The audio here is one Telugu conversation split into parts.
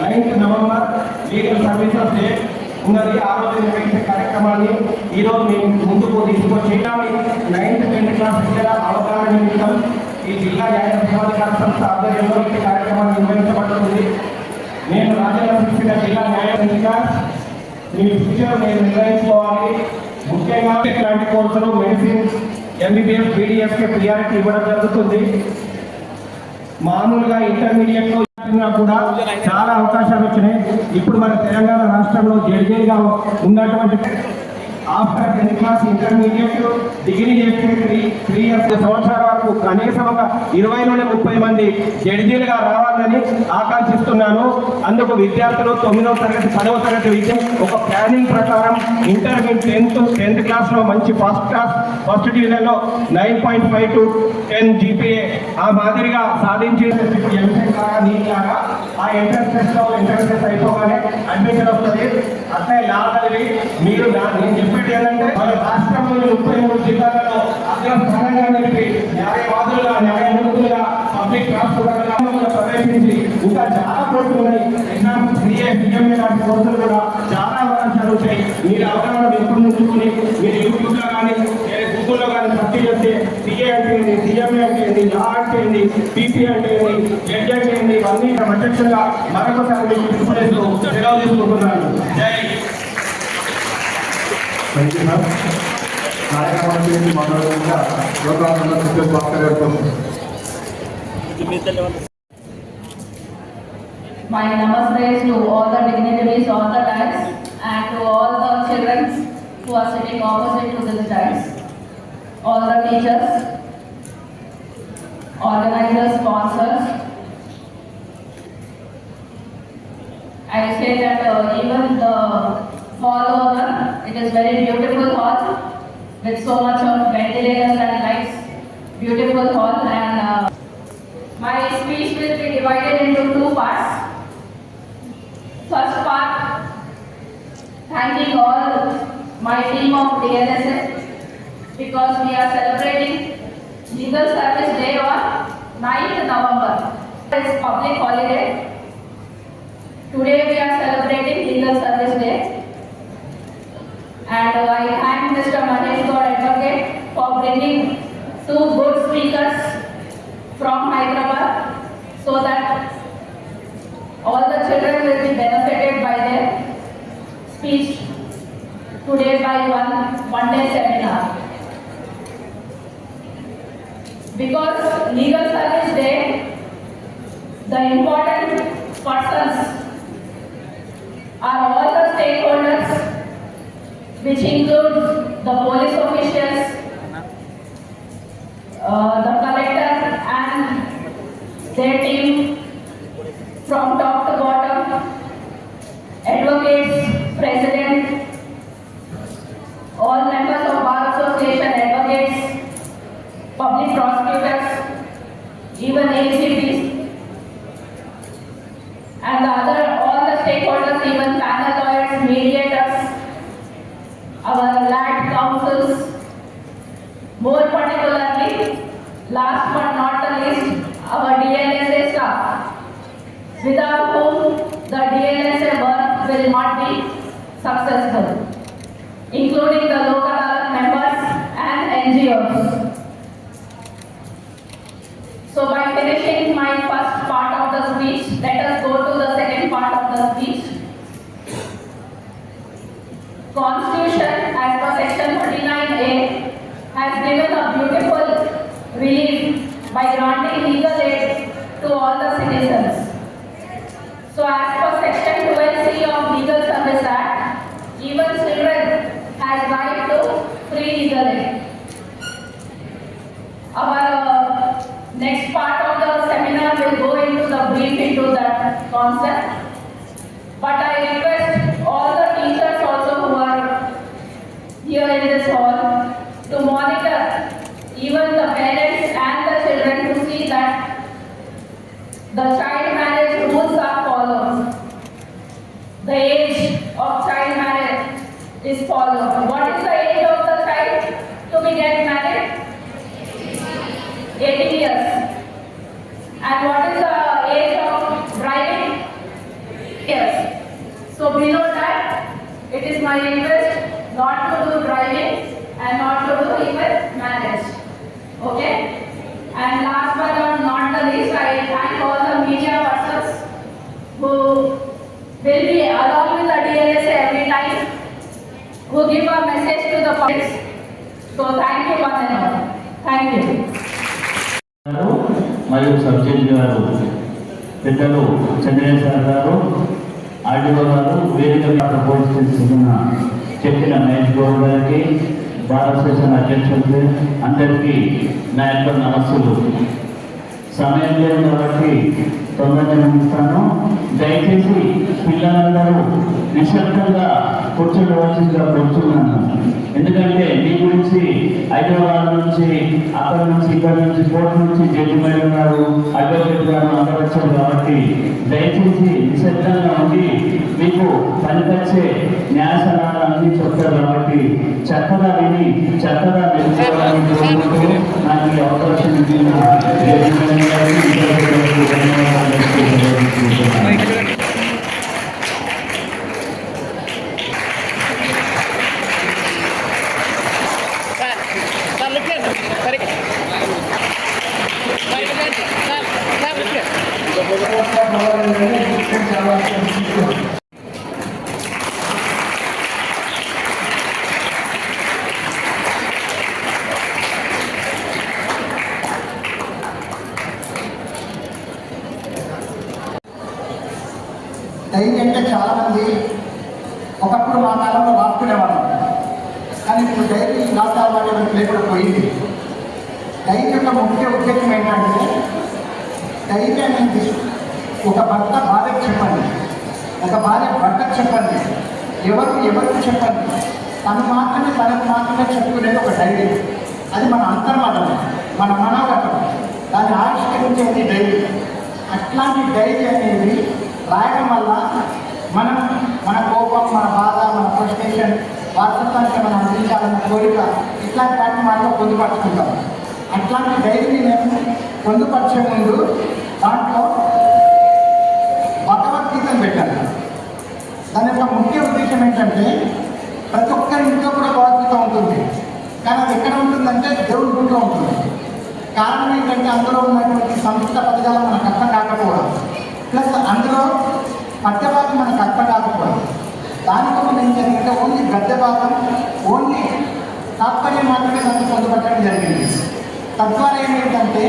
Ninth November legal services day ఉన్నది. ఆ రోజు నిర్వహించే కార్యక్రమాన్ని ఈ రోజు మేము ముందుకు తీసుకొచ్చి నైన్త్ టెన్త్ క్లాస్ విద్యల అవగాహన నిమిత్తం ఈ జిల్లా న్యాయ సేవాధికార సంస్థ ఆధ్వర్యంలో ఈ కార్యక్రమాన్ని నిర్వహించబడుతుంది. నేను రాజ్యాంగ శిక్షణ జిల్లా న్యాయ మీ ఫ్యూచర్ నేను నిర్ణయించుకోవాలి. ముఖ్యంగా ఇలాంటి కోర్సులు మెడిసిన్స్ ఎంబీబీఎస్ బీడీఎస్కి ప్రియారిటీ ఇవ్వడం జరుగుతుంది. మామూలుగా ఇంటర్మీడియట్లో కూడా చాలా అవకాశాలు వచ్చినాయి. ఇప్పుడు మన తెలంగాణ రాష్ట్రంలో జడ్జీగా ఉన్నటువంటి after tenth class intermediate degree చేస్తే త్రీ త్రీ ఇయర్స్ సంవత్సరాల వరకు కనీసం ఒక ఇరవై నుండి ముప్పై మంది జడ్జీలుగా రావాలని ఆకాంక్షిస్తున్నాను. అందుకు విద్యార్థులు తొమ్మిదవ తరగతి పదవ తరగతి విద్య ఒక ప్లానింగ్ ప్రకారం ఇంటర్మీడియట్ టెన్త్ టెన్త్ క్లాస్లో మంచి ఫస్ట్ క్లాస్ ఫస్ట్ డివిజన్లో nine point five to ten GPA ఆ మాదిరిగా సాధించి ఎంసెట్ లాగా నీట్ లాగా ఆ ఎంట్రన్స్ టెస్ట్లో ఎంట్రన్స్ టెస్ట్ అయిపోగానే అడ్మిషన్ వస్తుంది. అట్లే నా తల్లి మీరు నేను చెప్పేది ఏంటంటే మన రాష్ట్రంలోని ముప్పై మూడు జిల్లాలలో అగ్రస్థానంగా నిలిపి న్యాయవాదులుగా న్యాయమూర్తులుగా పబ్లిక్ ట్రాన్స్పోర్ట్ ప్రవేశించి ఇంకా చాలా కోర్సులు ఉన్నాయి. ఎగ్జామ్ సిఏ బిఎంఏ లాంటి కోర్సులు కూడా చాలా అవకాశాలు వచ్చాయి మీరు అవగాహన పెంపొందించుకుని మీరు యూట్యూబ్లో కానీ లేదా గూగుల్లో కానీ సర్చ్ చేస్తే సిఏ అంటే ఏంటి సిఎంఏ అంటే ఏంటి లా అంటే ఏంటి పీపీ అంటే ఏంటి జడ్జి అంటే ఏంటి ఇవన్నీ ప్రత్యక్షంగా మరొకసారి మీకు తెలుసుకునేందుకు సెలవు తీసుకుంటున్నాను ಮ್ಯಾಮ್ ಕಾರ್ಯಕ್ರಮದಲ್ಲಿ ಮಾಡೋದ್ರಿಂದ My namaste to all the dignitaries on the dais and to all the children who are sitting opposite to this dais, all the teachers, organizers, sponsors, I say that uh, even the hall owner, it is very beautiful hall with so much of ventilators and lights, beautiful hall and uh, my speech will be divided into two parts. First part, thanking all my team of DLSS because we are celebrating Legal Service Day on 9th November. It's public holiday. Today we are celebrating Legal Service Day. And uh, I thank Mr. Mahesh Gaur Advocate for bringing two good speakers from Hyderabad so that all the children will be benefited by their speech today by one one day seminar. Because legal service day, the important persons are all the stakeholders which includes the police officials, uh, the collector and their team from top to bottom, advocates, president, all members of bar association, advocates, public prosecutors, even ACPs, and the other, all the stakeholders, even panel lawyers, mediators, our land councils, more particularly, last but not the least, our DLSA staff, without whom the DLSA work will not be successful, including the local members and NGOs. So by finishing my first part of the speech, let us go to the second part of the speech. Constitution as per section 39A has given a beautiful relief by granting legal aid to all the citizens. So as per section 12C of Legal Act, even children has right to free aid. Our uh, next part of the seminar will go into the brief into that concept. But I request all the teachers also who are here in this hall to monitor even the parents and the children to see that the child marriage rules are followed. The is followed. What is the age of the child to be get married? 18 years. And what is the age of driving? Yes. So below that, it is my interest not to do who give a message to the public. So thank you one and all. Thank you. మరియు సబ్జెక్ట్ గారు పెద్దలు చంద్రేశ్వర గారు ఆర్డీఓ గారు వేదిక ప్రపోజిస్తున్న చెప్పిన మహేష్ గౌడ్ గారికి భారత సెషన్ అధ్యక్షులకి అందరికీ నా యొక్క నమస్సులు సమయం లేదు కాబట్టి తొందరగా ముగిస్తాను దయచేసి పిల్లలందరూ నిశ్శబ్దంగా కూర్చోవలసిందిగా కూర్చున్నాను. ఎందుకంటే మీ గురించి హైదరాబాద్ నుంచి అక్కడ నుంచి ఇక్కడ నుంచి కోర్టు నుంచి జడ్జి మేడం గారు అడ్వకేట్ గారు అందరూ వచ్చారు కాబట్టి దయచేసి నిశ్శబ్దంగా ఉండి మీకు పనికొచ్చే న్యాయసలహాలు అన్ని చెప్తారు కాబట్టి చక్కగా విని చక్కగా తెలుసుకోవాలని నాకు ఈ అవకాశం ఇచ్చిన జడ్జి మేడం గారికి ఇతరులకు ధన్యవాదాలు తెలుపుకుంటున్నాను. సార్ లిఫ్ట్ చేయండి సరిగ్గా సార్ ఇక్కడ రండి. సార్ సార్ లిఫ్ట్ చేయండి. డైరీ అంటే చాలా మంది ఒకప్పుడు మా కాలంలో రాసుకునేవాళ్ళం కానీ ఇప్పుడు డైరీ రాష్ట్రాల వాళ్ళు లేకుండా పోయింది. డైరీ యొక్క ముఖ్య ఉద్దేశం ఏంటంటే డైరీ అనేది ఒక భర్త భార్యకు చెప్పండి. ఒక భార్య భర్తకు చెప్పండి. ఎవరు ఎవరికి చెప్పండి. తను మాత్రమే తనకు మాత్రమే చెప్పుకునేది ఒక డైరీ అది మన అంతర్మతం మన మనోగతం దాన్ని ఆవిష్కరించేది డైరీ అట్లాంటి డైరీ అనేది రాయడం వల్ల మనం మన కోపం మన బాధ మన ఫ్రస్ట్రేషన్ వారసత్వానికి మనం అందించాలన్న కోరిక ఇట్లాంటి వాటిని మనలో పొందుపరుచుకుంటాం. అట్లాంటి డైరీని నేను పొందుపరిచే ముందు దాంట్లో భగవద్గీతను పెట్టాను దాని యొక్క ముఖ్య ఉద్దేశం ఏంటంటే ప్రతి ఒక్కరి ఇంట్లో కూడా భగవద్గీత ఉంటుంది. కానీ అది ఎక్కడ ఉంటుందంటే దేవుడి గుడిలో ఉంటుంది. కారణం ఏంటంటే అందులో ఉన్నటువంటి సంస్కృత పదజాలం మనకు అర్థం కాకపోవడం ప్లస్ అందులో పద్యభాగం మనకు అర్థం కాకపోవడం దానికోసం ఏం జరిగిందంటే ఓన్లీ గద్దె భాగం ఓన్లీ తాత్పర్యం మాత్రమే దాన్ని పొందుపట్టడం జరిగింది. తద్వారా ఏమిటంటే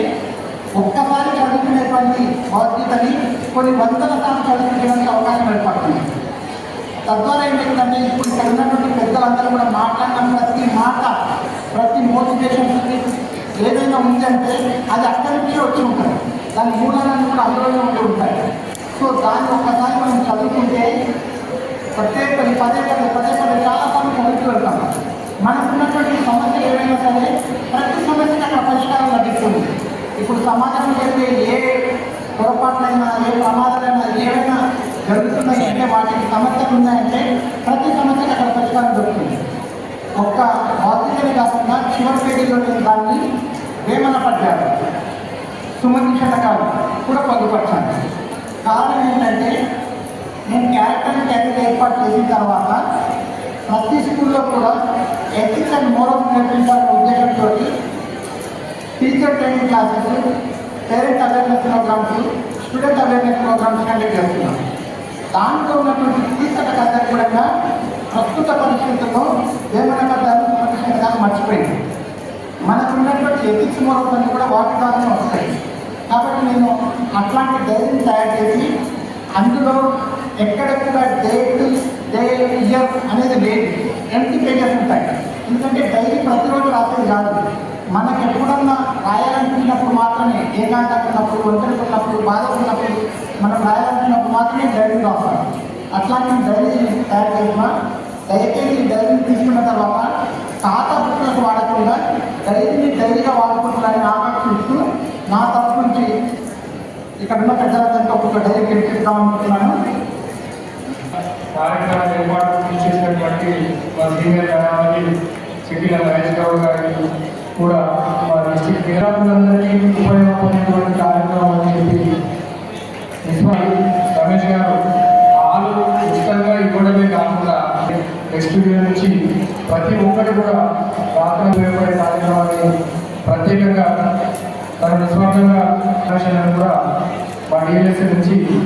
ఒక్కసారి చదువుకునేటువంటి భగవద్గీతని కొన్ని వందల సార్లు చదువుకునేటువంటి అవకాశం ఏర్పడుతుంది. తద్వారా ఏమైందంటే ఇప్పుడు ఇక్కడ ఉన్నటువంటి పెద్దలందరూ కూడా మాట్లాడిన ప్రతి మాట ప్రతి మోటివేషన్ ఏదైనా ఉందంటే అది అక్కడి నుంచే వచ్చి ఉంటుంది దాని మూలాలన్నీ కూడా అందులోనే ఉంటూ ఉంటాయి. సో దాన్ని ఒక్కసారి మనం చదువుకుంటే ప్రత్యేక పదే పదే పదే పదే చాలా సార్లు చదువుతూ వెళ్తాం మనకున్నటువంటి సమస్యలు ఏవైనా సరే ప్రతి సమస్యకి అక్కడ పరిష్కారం లభిస్తుంది. ఇప్పుడు సమాజంలో జరిగే ఏ పొరపాట్లైనా ఏ ప్రమాదాలైనా ఏవైనా జరుగుతున్నాయంటే వాటికి సమస్యలు ఉన్నాయంటే ప్రతి సమస్యకి అక్కడ పరిష్కారం దొరుకుతుంది. ఒక్క భౌతికమే కాకుండా చివరి పేజీలో నేను దాన్ని వేమన పడ్డారు సుమతి శతకాలు కూడా పొందుపరిచాను. కారణం ఏంటంటే నేను క్యారెక్టర్ క్యారెక్టర్ ఏర్పాటు చేసిన తర్వాత ప్రతి స్కూల్లో కూడా ఎథిక్స్ అండ్ మోరల్ నేర్పించాలనే ఉద్దేశంతో teacher training classes parent awareness programmes student awareness programmes conduct చేస్తున్నాం దాంట్లో ఉన్నటువంటి టీచర్లకు అందరికీ కూడా ప్రస్తుత పరిస్థితుల్లో వేమన పరిస్థితి సుమతిశతకాలు మర్చిపోయింది. మనకున్నటువంటి ఎథిక్స్ మోరల్స్ అన్ని కూడా వాటి ద్వారానే వస్తాయి. కాబట్టి నేను అట్లాంటి డైరీని తయారు చేసి అందులో ఎక్కడెక్కడ డేట్ డే ఇయర్ అనేది లేదు. ఎంటీ పేజెస్ ఉంటాయి. ఎందుకంటే డైరీ ప్రతిరోజు రాసేది కాదు. మనకు ఎప్పుడన్నా రాయాలనుకున్నప్పుడు మాత్రమే ఏకాంతంగా ఉన్నప్పుడు ఒంటరి ఉన్నప్పుడు బాధ ఉన్నప్పుడు మనం రాయాలనుకున్నప్పుడు మాత్రమే డైరీ రాస్తాం. అట్లాంటి డైరీ తయారు చేసిన దయచేసి డైరీని తీసుకున్న తర్వాత తాత పుస్తకాలు వాడకుండా డైరీని డైరీగా వాడుకుంటున్నారని ఆకర్షిస్తూ నా తరఫు ఇక్కడ ఉన్న పెద్దలందరికీ ఒక్కొక్క డైరీ గెలిపిద్దాం అనుకుంటున్నాను. కార్యక్రమం ఏర్పాటు చేసినటువంటి మా సీనియర్ న్యాయవాది సిటీల మహేష్ గౌడ్ గారికి కూడా మా డిస్ట్రిక్ట్ క్రీడాకులందరికీ ఉపయోగపడేటువంటి కార్యక్రమం అని చెప్పి ప్రిన్సిపాల్ రమేష్ గారు ఆలు ఉచితంగా ఇవ్వడమే కాకుండా నెక్స్ట్ ఇయర్ నుంచి ప్రతి ఒక్కటి కూడా రాత్రి ఉపయోగపడే కార్యక్రమాన్ని ప్రత్యేకంగా తన నిస్వార్థంగా కూడా మా డిఎల్ఎస్ఏ నుంచి